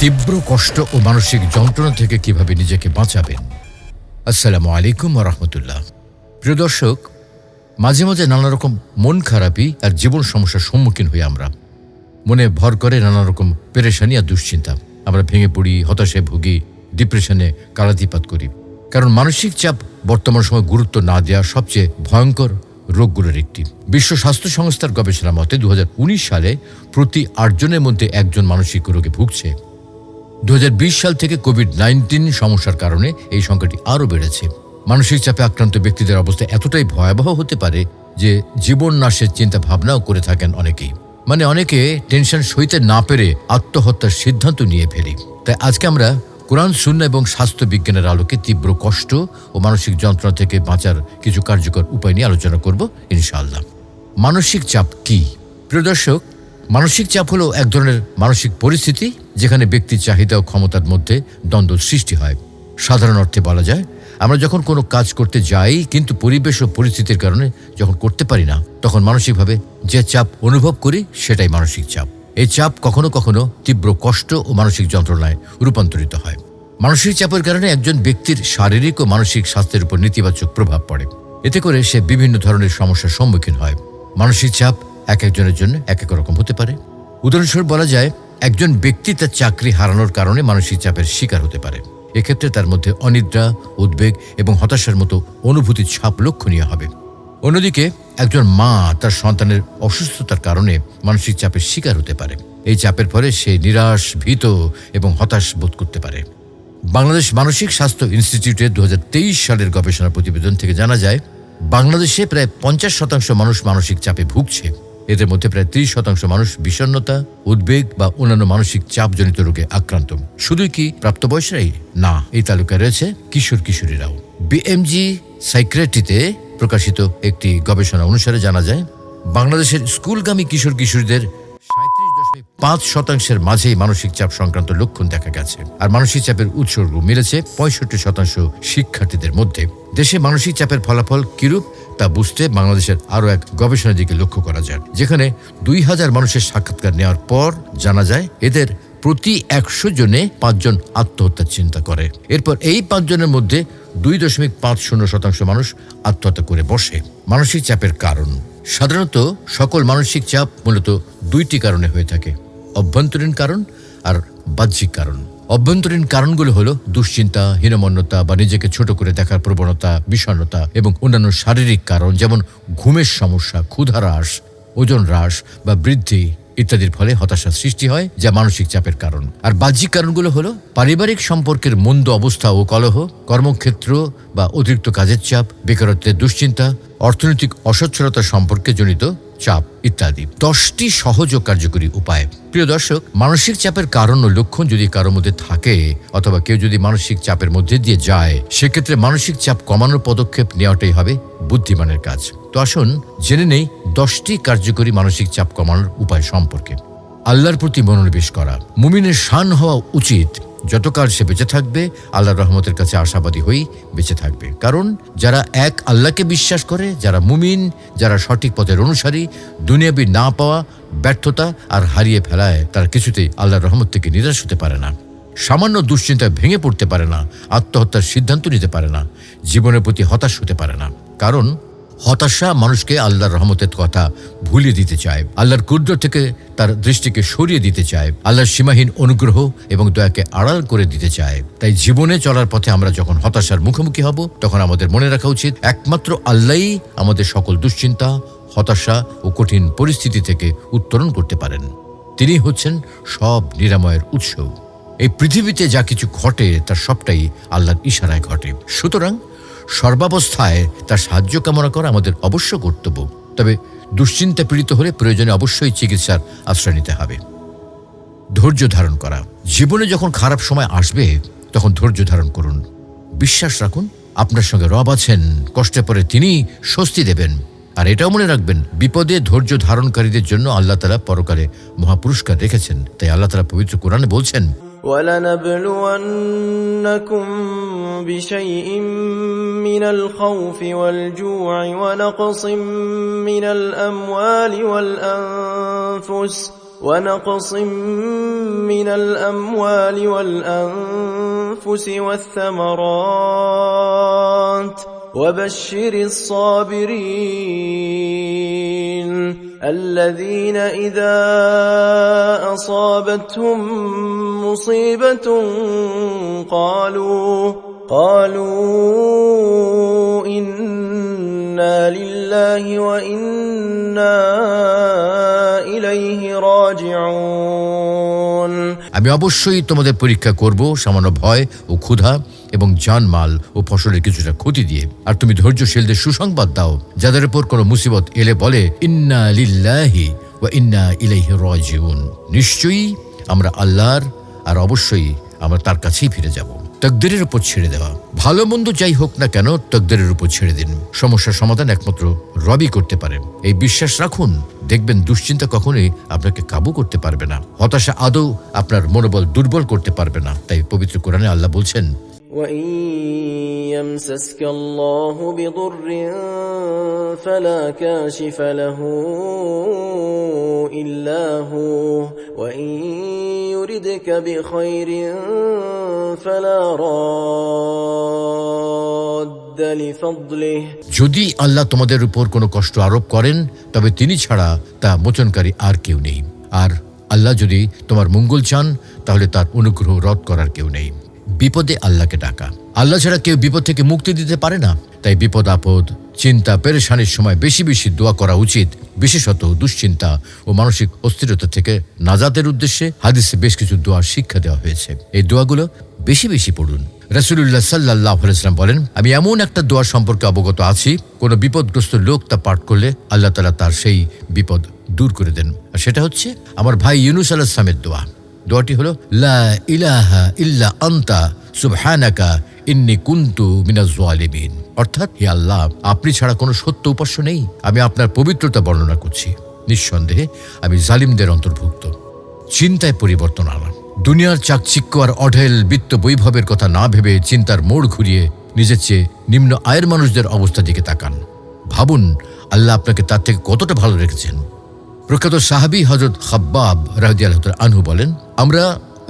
তীব্র কষ্ট ও মানসিক যন্ত্রণা থেকে কীভাবে নিজেকে বাঁচাবেন? আসসালামু আলাইকুম রহমতুল্লাহ। প্রিয় দর্শক, মাঝে মাঝে নানা রকম মন খারাপি আর জীবন সমস্যার সম্মুখীন হই আমরা। মনে ভর করে নানা রকম পেরেশানি আর দুশ্চিন্তা। আমরা ভেঙে পড়ি, হতাশায় ভুগি, ডিপ্রেশনে কালাতিপাত করি। কারণ মানসিক চাপ বর্তমান সময় গুরুত্ব না দেওয়া সবচেয়ে ভয়ঙ্কর রোগগুলোর একটি। বিশ্ব স্বাস্থ্য সংস্থার গবেষণা মতে দু হাজার উনিশ সালে প্রতি আটজনের মধ্যে একজন মানসিক রোগে ভুগছে। দু হাজার বিশ সাল থেকে কোভিড নাইন্টিন সমস্যার কারণে এই সংখ্যাটি আরও বেড়েছে। মানসিক চাপে আক্রান্ত ব্যক্তিদের অবস্থা এতটাই ভয়াবহ হতে পারে যে জীবন নাশের চিন্তা ভাবনাও করে থাকেন অনেকেই। মানে অনেকে টেনশন সইতে না পেরে আত্মহত্যার সিদ্ধান্ত নিয়ে ফেলি। তাই আজকে আমরা কোরআন শূন্য এবং স্বাস্থ্য বিজ্ঞানের আলোকে তীব্র কষ্ট ও মানসিক যন্ত্রণা থেকে বাঁচার কিছু কার্যকর উপায় নিয়ে আলোচনা করব, ইনশাআল্লাহ। মানসিক চাপ কি? প্রিয় দর্শক মানসিক চাপ হলো এক ধরনের মানসিক পরিস্থিতি যেখানে ব্যক্তির চাহিদা ও ক্ষমতার মধ্যে দ্বন্দ্ব সৃষ্টি হয়। সাধারণ অর্থে বলা যায়, আমরা যখন কোনো কাজ করতে যাই কিন্তু পরিবেশ ও পরিস্থিতির কারণে যখন করতে পারি না, তখন মানসিকভাবে যে চাপ অনুভব করি সেটাই মানসিক চাপ। এই চাপ কখনো কখনো তীব্র কষ্ট ও মানসিক যন্ত্রণায় রূপান্তরিত হয়। মানসিক চাপের কারণে একজন ব্যক্তির শারীরিক ও মানসিক স্বাস্থ্যের উপর নেতিবাচক প্রভাব পড়ে। এতে করে সে বিভিন্ন ধরনের সমস্যার সম্মুখীন হয়। মানসিক চাপ এক একজনের জন্য এক এক রকম হতে পারে। উদাহরণস্বরূপ বলা যায়, একজন ব্যক্তি তার চাকরি হারানোর কারণে মানসিক চাপের শিকার হতে পারে। এক্ষেত্রে তার মধ্যে অনিদ্রা, উদ্বেগ এবং হতাশার মতো অনুভূতির ছাপ লক্ষণীয় হবে। অন্যদিকে, একজন মা তার সন্তানের অসুস্থতার কারণে মানসিক চাপের শিকার হতে পারে। এই চাপের ফলে সে নিরাশ, ভীত এবং হতাশ বোধ করতে পারে। বাংলাদেশ মানসিক স্বাস্থ্য ইনস্টিটিউটের দু হাজার তেইশ সালের গবেষণা প্রতিবেদন থেকে জানা যায়, বাংলাদেশে প্রায় পঞ্চাশ শতাংশ মানুষ মানসিক চাপে ভুগছে। এদের মধ্যে প্রায় ত্রিশ শতাংশ মানুষ বিষণ্ণতা, উদ্বেগ বা অন্যান্য মানসিক চাপজনিত রোগে আক্রান্ত। শুধুই কি প্রাপ্তবয়সরাই? না। এই তালিকায় রয়েছে কিশোর কিশোরীরাও। বিএমজি সাইক্রেটিতে প্রকাশিত একটি গবেষণা অনুসারে জানা যায়, বাংলাদেশের স্কুলগামী কিশোর কিশোরীদের পাঁচ শতাংশের মাঝেই মানসিক চাপ সংক্রান্ত লক্ষণ দেখা গেছে। আর মানসিক চাপের উৎসর্গ মিলেছে পঁয়ষট্টি শতাংশ শিক্ষার্থীদের মধ্যে। দেশে মানসিক চাপের ফলাফল কিরূপ তা বুঝতে বাংলাদেশের আরও এক গবেষণার দিকে লক্ষ্য করা যায় যেখানে দুই হাজার মানুষের সাক্ষাৎকার নেওয়ার পর জানা যায়, এদের প্রতি একশো জনে পাঁচজন আত্মহত্যার চিন্তা করে। এরপর এই পাঁচজনের মধ্যে দুই দশমিক পাঁচ শূন্য শতাংশ মানুষ আত্মহত্যা করে বসে। মানসিক চাপের কারণ। সাধারণত সকল মানসিক চাপ মূলত দুইটি কারণে হয়ে থাকে। অভ্যন্তরীণ কারণ আর বাহ্যিক কারণ। অভ্যন্তরীণ কারণগুলো হলো দুশ্চিন্তা, হীনমন্যতা বা নিজেকে ছোট করে দেখার প্রবণতা, বিষণ্ণতা এবং অন্যান্য শারীরিক কারণ যেমন ঘুমের সমস্যা, ক্ষুধা হ্রাস, ওজন হ্রাস বা বৃদ্ধি ইত্যাদির ফলে হতাশা সৃষ্টি হয়, যা মানসিক চাপের কারণ। আর বাহ্যিক কারণগুলো হলো পারিবারিক সম্পর্কের মন্দ অবস্থা ও কলহ, কর্মক্ষেত্র বা অতিরিক্ত কাজের চাপ, বেকারত্বের দুশ্চিন্তা অর্থনৈতিক অসচ্ছলতা সম্পর্কে জনিত চাপ ইত্যাদি। দশটি সহজ ও কার্যকরী উপায়। প্রিয় দর্শক, মানসিক চাপের কারণ ও লক্ষণ যদি কারোর মধ্যে থাকে অথবা কেউ যদি মানসিক চাপের মধ্যে দিয়ে যায়, সেক্ষেত্রে মানসিক চাপ কমানোর পদক্ষেপ নেওয়াটাই হবে বুদ্ধিমানের কাজ। তো আসুন জেনে নেই দশটি কার্যকরী মানসিক চাপ কমানোর উপায় সম্পর্কে। আল্লাহর প্রতি মনোনিবেশ করা। মুমিনের শান হওয়া উচিত। যতকাল সে বেঁচে থাকবে, আল্লাহর রহমতের কাছে আশাবাদী হয়েই বেঁচে থাকবে। কারণ, যারা এক আল্লাহকে বিশ্বাস করে, যারা মুমিন, যারা সঠিক পথের অনুসারী, দুনিয়াবি না পাওয়া, ব্যর্থতা আর হারিয়ে ফেলায় তারা কিছুতেই আল্লাহর রহমত থেকে নিরাশ হতে পারে না। সামান্য দুশ্চিন্তায় ভেঙে পড়তে পারে না, আত্মহত্যার সিদ্ধান্ত নিতে পারে না, জীবনের প্রতি হতাশ হতে পারে না। কারণ হতাশা মানুষকে আল্লাহর রহমতের কথা ভুলিয়ে দিতে চায়। আল্লাহর কুদ্র থেকে তার দৃষ্টিকে সরিয়ে দিতে চায়। আল্লাহর সীমাহীন অনুগ্রহ এবং দয়াকে আড়াল করে দিতে চায়। তাই জীবনে চলার পথে আমরা যখন হতাশার মুখোমুখি হব, তখন আমাদের মনে রাখা উচিত, একমাত্র আল্লাহই আমাদের সকল দুশ্চিন্তা, হতাশা ও কঠিন পরিস্থিতি থেকে উত্তরণ করতে পারেন। তিনি হচ্ছেন সব নিরাময়ের উৎস। এই পৃথিবীতে যা কিছু ঘটে, তার সবটাই আল্লাহর ইশারায় ঘটে। সুতরাং সর্বাবস্থায় তার সাহায্য কামনা করা আমাদের অবশ্য কর্তব্য। তবে দুশ্চিন্তা পীড়িত হলে প্রয়োজনে অবশ্যই চিকিৎসার আশ্রয় নিতে হবে। ধৈর্য ধারণ করা। জীবনে যখন খারাপ সময় আসবে, তখন ধৈর্য ধারণ করুন। বিশ্বাস রাখুন, আপনার সঙ্গে রব আছেন, কষ্টে পরে তিনি স্বস্তি দেবেন। আর এটাও মনে রাখবেন, বিপদে ধৈর্য ধারণকারীদের জন্য আল্লাহ তালা পরকালে মহাপুরস্কার রেখেছেন। তাই আল্লাহ তালা পবিত্র কোরআনে বলছেন ولنبلونكم بشيء من الخوف والجوع ونقص من الأموال والأنفس ونقص من الأموال والأنفس والثمرات وبشر الصابرين الذين إذا أصابتهم مصيبة قالوا قالوا إنا لله وإنا إليه راجعون আমি অবশ্যই তোমাদের পরীক্ষা করব সামান্য ভয় ও ক্ষুধা এবং জানমাল ও ফসলের কিছুটা ক্ষতি দিয়ে। আর তুমি ধৈর্যশীলদের সুসংবাদ দাও, যাদের উপর কোনো মুসিবত এলে বলে, ইন্না লিল্লাহি ওয়া ইন্না ইলাইহি রাজিউন। নিশ্চয়ই আমরা আল্লাহর, আর অবশ্যই আমরা তার কাছেই ফিরে যাব। তকদিরের উপর ছেড়ে দেওয়া। ভালো মন্দ যাই হোক না কেন, তকদিরের উপর ছেড়ে দিন। সমস্যার সমাধান একমাত্র রবি করতে পারে এই বিশ্বাস রাখুন, দেখবেন দুশ্চিন্তা কখনোই আপনাকে কাবু করতে পারবে না। হতাশা আদৌ আপনার মনোবল দুর্বল করতে পারবে না। তাই পবিত্র কোরআনে আল্লাহ বলছেন وإن يمسسك الله بضر فلا كاشف له إلا هو وإن يردك بخير فلا راد لفضله যদি আল্লাহ তোমাদের উপর কোনো কষ্ট আরোপ করেন তবে তিনি ছাড়া তা মোচনকারী আর কেউ নেই আর আল্লাহ যদি তোমার মঙ্গল চান তাহলে তার অনুগ্রহ রদ করার কেউ নেই বিপদে আল্লাহকে ডাকা। আল্লাহ ছাড়া কেউ বিপদ থেকে মুক্তি দিতে পারে না। তাই বিপদ, আপদ, চিন্তা, পেরেশানির সময় বেশি বেশি দোয়া করা উচিত। বিশেষত দুশ্চিন্তা ও মানসিক অস্থিরতা থেকে নাজাতের উদ্দেশ্যে হাদিসে বেশ কিছু দোয়ার শিক্ষা দেওয়া হয়েছে। এই দোয়াগুলো বেশি বেশি পড়ুন। রাসুলুল্লাহ সাল্লাহ ইসলাম বলেন, আমি এমন একটা দোয়া সম্পর্কে অবগত আছি, কোনো বিপদগ্রস্ত লোক তা পাঠ করলে আল্লাহ তালা তার সেই বিপদ দূর করে দেন। আর সেটা হচ্ছে, আমার ভাই ইউনুস আল্লাহ সামের দোয়া। দোয়াটি হলো, লা ইলাহা ইল্লা আন্তা, সুবহানাকা ইন্নি কুন্তু মিনাজ জালিমিন। অর্থাৎ, হে আল্লাহ, আপনি ছাড়া কোনো সত্য উপাস্য নেই। আমি আপনার পবিত্রতা বর্ণনা করছি। নিঃসন্দেহে, আমি জালিমদের অন্তর্ভুক্ত। চিন্তায় পরিবর্তন আনা। দুনিয়ার চাকচিক্য আর অঢেল বিত্ত বৈভবের কথা না ভেবে চিন্তার মোড় ঘুরিয়ে নিজের চেয়ে নিম্ন আয়ের মানুষদের অবস্থা দিকে তাকান। ভাবুন, আল্লাহ আপনাকে তার থেকে কতটা ভালো রেখেছেন। প্রখ্যাত সাহাবি হজরত খাব্বাব রাহদি আল্লাহ আনহু বলেন, আমরা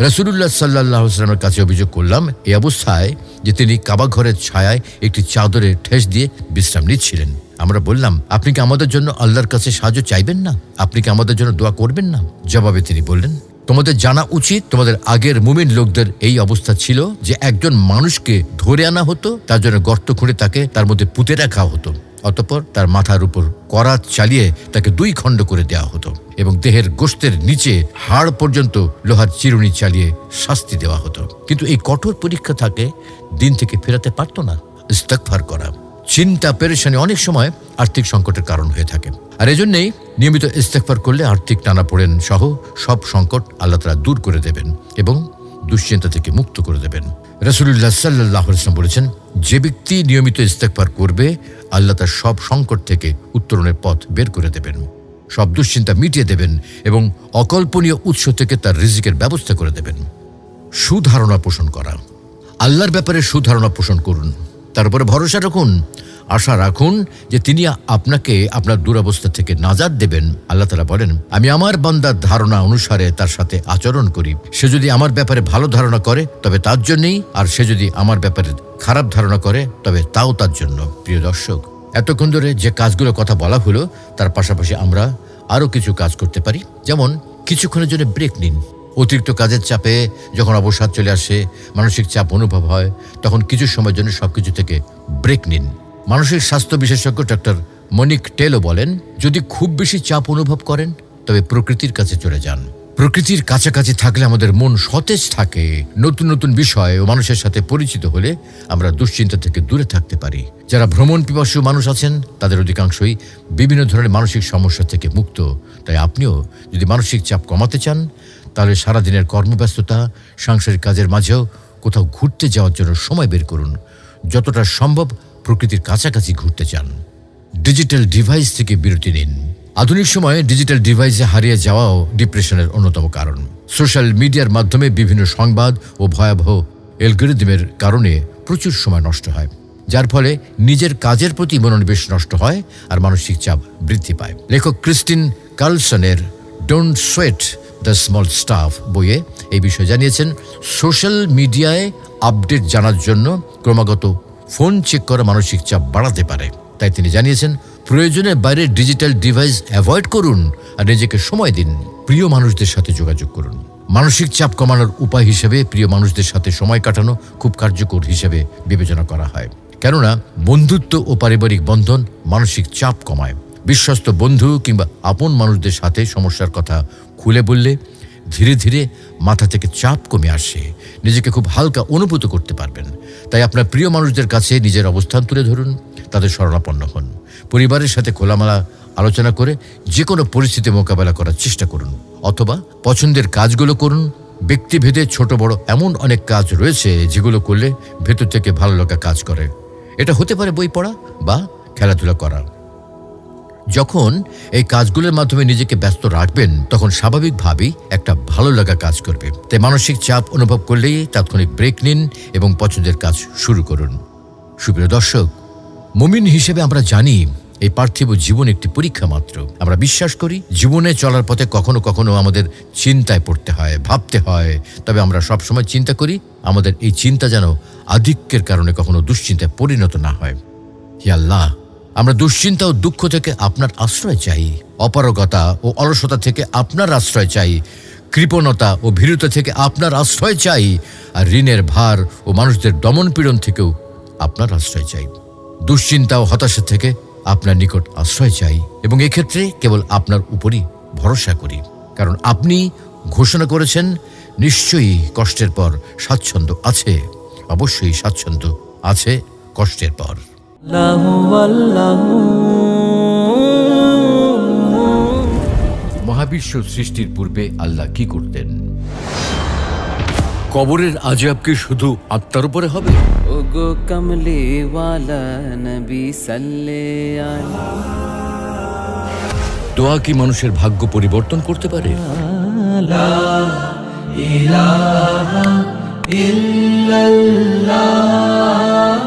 রসুল্লাহ সাল্লাহ সাল্লামের কাছে অভিযোগ করলাম, এই অবস্থায় যে তিনি কাবা ঘরের ছায়ায় একটি চাদরে ঠেস দিয়ে বিশ্রাম নিচ্ছিলেন। আমরা বললাম, আপনি কি আমাদের জন্য আল্লাহর কাছে সাহায্য চাইবেন না? আপনি কি আমাদের জন্য দোয়া করবেন না? জবাবে তিনি বললেন, তোমাদের জানা উচিত, তোমাদের আগের মুমিন লোকদের এই অবস্থা ছিল যে একজন মানুষকে ধরে আনা হতো, তার জন্য গর্ত খুঁড়ে তাকে তার মধ্যে পুঁতে রাখা হতো। অতঃপর তার মাথার উপর করাত চালিয়ে তাকে দুই খণ্ড করে দেওয়া হতো এবং দেহের গোস্তের নিচে হাড় পর্যন্ত লোহার চিরুনি চালিয়ে শাস্তি দেওয়া হতো। কিন্তু এই কঠোর পরীক্ষা থাকে দিন থেকে ফেরাতে পারতো না ইস্তাকফার করা। চিন্তা পেরেশানি অনেক সময় আর্থিক সংকটের কারণ হয়ে থাকে। আর এজন্যই নিয়মিত ইস্তেকফার করলে আর্থিক টানাপোড়েন সহ সব সংকট আল্লাহ তালা দূর করে দেবেন এবং দুশ্চিন্তা থেকে মুক্ত করে দেবেন। রসুল্লাহ সাল্লাহ বলেছেন যে ব্যক্তি নিয়মিত ইস্তেকবার করবে, আল্লাহ তার সব সংকট থেকে উত্তরণের পথ বের করে দেবেন। সব দুশ্চিন্তা মিটিয়ে দেবেন এবং অকল্পনীয় উৎস থেকে তার রিজিকের ব্যবস্থা করে দেবেন। সুধারণা পোষণ করা। আল্লাহর ব্যাপারে সুধারণা পোষণ করুন। তার উপরে ভরসা রাখুন। আশা রাখুন যে তিনি আপনাকে আপনার দুরবস্থা থেকে নাজাদ দেবেন। আল্লাহ তালা বলেন, আমি আমার বান্দার ধারণা অনুসারে তার সাথে আচরণ করি। সে যদি আমার ব্যাপারে ভালো ধারণা করে, তবে তার জন্যই, আর সে যদি আমার ব্যাপারে খারাপ ধারণা করে, তবে তাও তার জন্য। প্রিয় দর্শক, এতক্ষণ ধরে যে কাজগুলোর কথা বলা হলো, তার পাশাপাশি আমরা আরও কিছু কাজ করতে পারি। যেমন, কিছুক্ষণের জন্য ব্রেক নিন। অতিরিক্ত কাজের চাপে যখন অবসাদ চলে আসে, মানসিক চাপ অনুভব হয়, তখন কিছু সময়ের জন্য সবকিছু থেকে ব্রেক নিন। মানসিক স্বাস্থ্য বিশেষজ্ঞ ডক্টর মনিক টেলো বলেন, যদি খুব বেশি চাপ অনুভব করেন, তবে প্রকৃতির কাছে চলে যান। প্রকৃতির কাছাকাছি থাকলে আমাদের মন সতেজ থাকে। নতুন নতুন বিষয় ও মানুষের সাথে পরিচিত হলে আমরা দুশ্চিন্তা থেকে দূরে থাকতে পারি। যারা ভ্রমণ পিপাসু মানুষ আছেন, তাদের অধিকাংশই বিভিন্ন ধরনের মানসিক সমস্যা থেকে মুক্ত। তাই আপনিও যদি মানসিক চাপ কমাতে চান তাহলে সারাদিনের কর্মব্যস্ততা, সাংসারিক কাজের মাঝেও কোথাও ঘুরতে যাওয়ার জন্য সময় বের করুন। যতটা সম্ভব প্রকৃতির কাছাকাছি ঘুরতে চান ডিজিটাল ডিভাইস থেকে বিরতি নিন। আধুনিক সময়ে ডিজিটাল ডিভাইসে হারিয়ে যাওয়াও ডিপ্রেশনের অন্যতম কারণ। সোশ্যাল মিডিয়ার মাধ্যমে বিভিন্ন সংবাদ ও ভয়াবহ এলগোরিদমের কারণে প্রচুর সময় নষ্ট হয়। যার ফলে নিজের কাজের প্রতি মনোনিবেশ নষ্ট হয় আর মানসিক চাপ বৃদ্ধি পায়। লেখক Christine কার্লসনের don't sweat the small stuff বইয়ে এই বিষয়ে জানিয়েছেন, সোশ্যাল মিডিয়ায় আপডেট জানার জন্য ক্রমাগত ফোন চেক করা মানসিক চাপ বাড়াতে পারে। তাই তিনি জানিয়েছেন প্রয়োজনের বাইরে ডিজিটাল ডিভাইস অ্যাভয়েড করুন আর নিজেকে সময় দিন। প্রিয় মানুষদের সাথে যোগাযোগ করুন। মানসিক চাপ কমানোর উপায় হিসেবে প্রিয় মানুষদের সাথে সময় কাটানো খুব কার্যকর হিসেবে বিবেচনা করা হয়। কেননা, বন্ধুত্ব ও পারিবারিক বন্ধন মানসিক চাপ কমায়। বিশ্বস্ত বন্ধু কিংবা আপন মানুষদের সাথে সমস্যার কথা খুলে বললে ধীরে ধীরে মাথা থেকে চাপ কমে আসে। নিজেকে খুব হালকা অনুভূত করতে পারবেন। তাই আপনার প্রিয় মানুষদের কাছে নিজের অবস্থান তুলে ধরুন, তাদের শরণাপন্ন হন। পরিবারের সাথে খোলামেলা আলোচনা করে যে কোনো পরিস্থিতি মোকাবেলা করার চেষ্টা করুন। অথবা পছন্দের কাজগুলো করুন। ব্যক্তিভেদে ছোট বড় এমন অনেক কাজ রয়েছে যেগুলো করলে ভেতর থেকে ভালো লাগা কাজ করে। এটা হতে পারে বই পড়া বা খেলাধুলা করা। যখন এই কাজগুলোর মাধ্যমে নিজেকে ব্যস্ত রাখবেন, তখন স্বাভাবিকভাবেই একটা ভালো লাগা কাজ করবে। তাই মানসিক চাপ অনুভব করলেই তাৎক্ষণিক ব্রেক নিন এবং পছন্দের কাজ শুরু করুন। সুপ্রিয় দর্শক, মুমিন হিসেবে আমরা জানি এই পার্থিব জীবন একটি পরীক্ষা মাত্র। আমরা বিশ্বাস করি, জীবনে চলার পথে কখনো কখনো আমাদের চিন্তায় পড়তে হয়, ভাবতে হয়। তবে আমরা সবসময় চিন্তা করি, আমাদের এই চিন্তা যেন আধিক্যের কারণে কখনো দুশ্চিন্তায় পরিণত না হয়। হে আল্লাহ আমরা দুশ্চিন্তা ও দুঃখ থেকে আপনার আশ্রয় চাই, অপারগতা ও অলসতা থেকে আপনার আশ্রয় চাই, কৃপণতা ও ভীরুতা থেকে আপনার আশ্রয় চাই, আর ঋণের ভার ও মানুষদের দমন পীড়ন থেকেও আপনার আশ্রয় চাই। দুশ্চিন্তা ও হতাশা থেকে আপনার নিকট আশ্রয় চাই এবং এক্ষেত্রে কেবল আপনার উপরই ভরসা করি। কারণ আপনি ঘোষণা করেছেন, নিশ্চয়ই কষ্টের পর স্বাচ্ছন্দ্য আছে, অবশ্যই স্বাচ্ছন্দ্য আছে কষ্টের পর। মহাবিশ্ব সৃষ্টির পূর্বে আল্লাহ কি করতেন? কবরের আজাব কি শুধু আত্মার উপরে হবে? ওগো কমলে ওয়ালা নবী সাল্লে দোয়া কি মানুষের ভাগ্য পরিবর্তন করতে পারে?